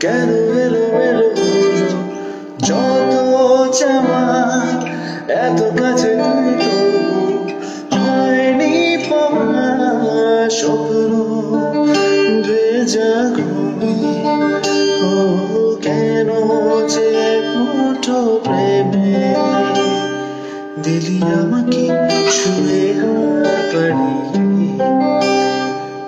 কেন এলো এলো হলো যত চাওয়া এত কাছে তুই তবু হয়নি পাওয়া স্বপ্ন ভেজা ও কেন যে মুঠো প্রেমে দিলি আমাকে ছুঁয়ে হাত